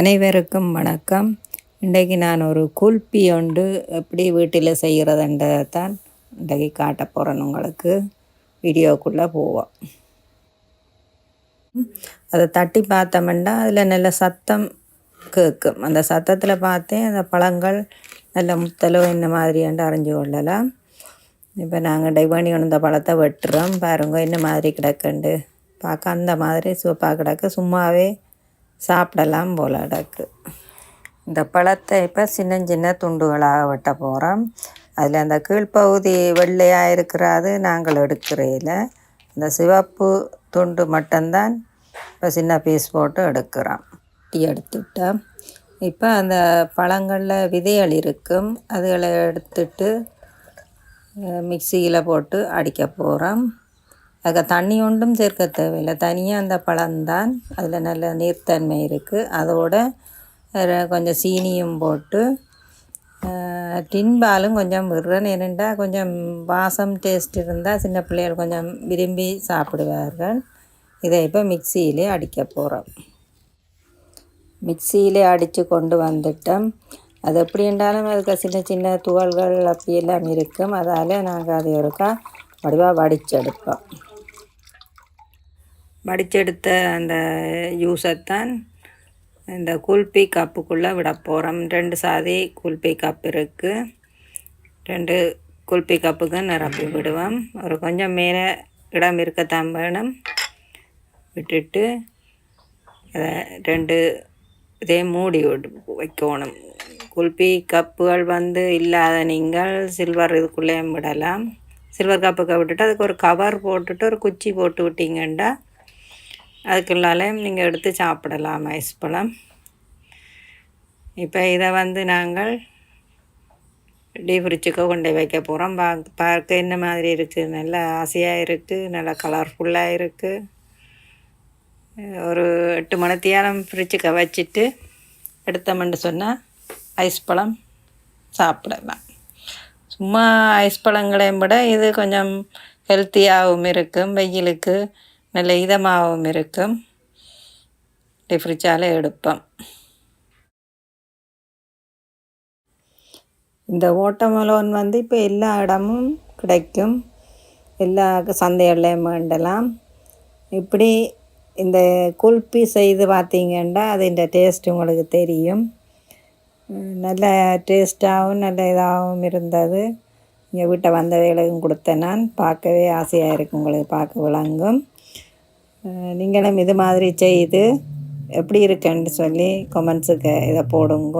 அனைவருக்கும் வணக்கம். இன்றைக்கு நான் ஒரு குல்பி ஒன்று எப்படி வீட்டில் செய்கிறதுன்றதை தான் இன்றைக்கு காட்ட போகிறேன் உங்களுக்கு. வீடியோக்குள்ளே போவோம். அதை தட்டி பார்த்தோம்னா அதில் நல்ல சத்தம் கேட்கும். அந்த சத்தத்தில் பார்த்தேன் அந்த பழங்கள் நல்ல முத்தலோ என்ன மாதிரியாண்டு அறிஞ்சு கொள்ளலாம். இப்போ நாங்கள் டைவாணி உணர்ந்த பழத்தை வெட்டுறோம். பாருங்க என்ன மாதிரி கிடக்குண்டு. பார்க்க அந்த மாதிரி சிவப்பாக கிடக்கு. சும்மாவே சாப்பிடலாம் போல அடக்கு இந்த பழத்தை இப்போ சின்ன சின்ன துண்டுகளாக வெட்ட போகிறோம் அதில் அந்த கீழ்ப்பகுதி வெள்ளையாக இருக்கிறாது நாங்கள் எடுக்கிறதில்ல இந்த சிவப்பு துண்டு மட்டும்தான் இப்போ சின்ன பீஸ் போட்டு எடுக்கிறோம். டீ எடுத்துட்டோம். இப்போ அந்த பழங்களில் விதைகள் இருக்கும். அதுகளை எடுத்துட்டு மிக்சியில் போட்டு அடிக்க போகிறோம் அதுக்கு தண்ணி ஒன்றும் சேர்க்க தேவையில்லை. தனியாக அந்த பழம்தான் அதில் நல்ல நீர்த்தன்மை இருக்குது அதோட கொஞ்சம் சீனியும் போட்டு டின்பாலும் கொஞ்சம் விடுறேன் ஏனெண்டா கொஞ்சம் வாசம் டேஸ்ட் இருந்தால் சின்ன பிள்ளைகள் கொஞ்சம் விரும்பி சாப்பிடுவார்கள். இதை இப்போ மிக்சியிலே அடிக்க போகிறோம் மிக்சியிலே அடித்து கொண்டு வந்துட்டோம். அது எப்படி இருந்தாலும் அதுக்கு சின்ன சின்ன துகள்கள் அப்படியெல்லாம் இருக்கும். அதால் நாங்கள் அதை ஒருக்கா வடிவாக வடிச்செடுப்போம். வடிச்செடுத்த அந்த யூஸைத்தான் இந்த குல்பி கப்புக்குள்ளே விட போகிறோம். ரெண்டு சாதி குல்பி கப் இருக்குது ரெண்டு குல்பி கப்புக்கு நிரப்பி விடுவோம். ஒரு கொஞ்சம் மேலே இடம் இருக்கத்தான் வேணும். விட்டுட்டு அதை ரெண்டு இதே மூடி விட்டு வைக்கணும். குல்பி கப்புகள் வந்து இல்லாத நீங்கள் சில்வர் இதுக்குள்ளேயும் விடலாம். சில்வர் கப்புக்கு விட்டுட்டு அதுக்கு ஒரு கவர் போட்டுட்டு ஒரு குச்சி போட்டு விட்டிங்கண்டா அதுக்குள்ளாலையும் நீங்கள் எடுத்து சாப்பிடலாம் ஐஸ் பழம். இப்போ இதை வந்து நாங்கள் டீ ஃப்ரிட்ஜுக்கு கொண்டு போய் வைக்க போகிறோம். பா பார்க்க என்ன மாதிரி இருக்குது? நல்லா ஆசையாக இருக்குது. நல்லா கலர்ஃபுல்லாக இருக்குது. ஒரு எட்டு மணித்தியாலம் ஃப்ரிட்ஜுக்கு வச்சுட்டு எடுத்தோம்னு சொன்னால் ஐஸ் பழம் சாப்பிடலாம். சும்மா ஐஸ் பழங்களையும் விட இது கொஞ்சம் ஹெல்த்தியாகவும் இருக்கும். வெயிலுக்கு நல்ல இதமாகவும் இருக்கும் ஃப்ரிட்ஜால் எடுப்போம். இந்த ஓட்டமலோன் வந்து இப்போ எல்லா இடமும் கிடைக்கும். எல்லா சந்தைகள்லையும் வேண்டலாம். இப்படி இந்த குல்பி செய்து பார்த்தீங்கன்னா அது டேஸ்ட் உங்களுக்கு தெரியும். நல்ல டேஸ்ட்டாகவும் நல்ல இதாகவும் இருந்தது. எங்கள் வீட்டை வந்த வேலையும் கொடுத்தேன் நான். பார்க்கவே ஆசையாக இருக்கும் உங்களுக்கு பார்க்க விளங்கும். நீங்களும் இது மாதிரி செய்து எப்படி இருக்குன்னு சொல்லி கொமெண்ட்ஸுக்கு இதை போடுங்க.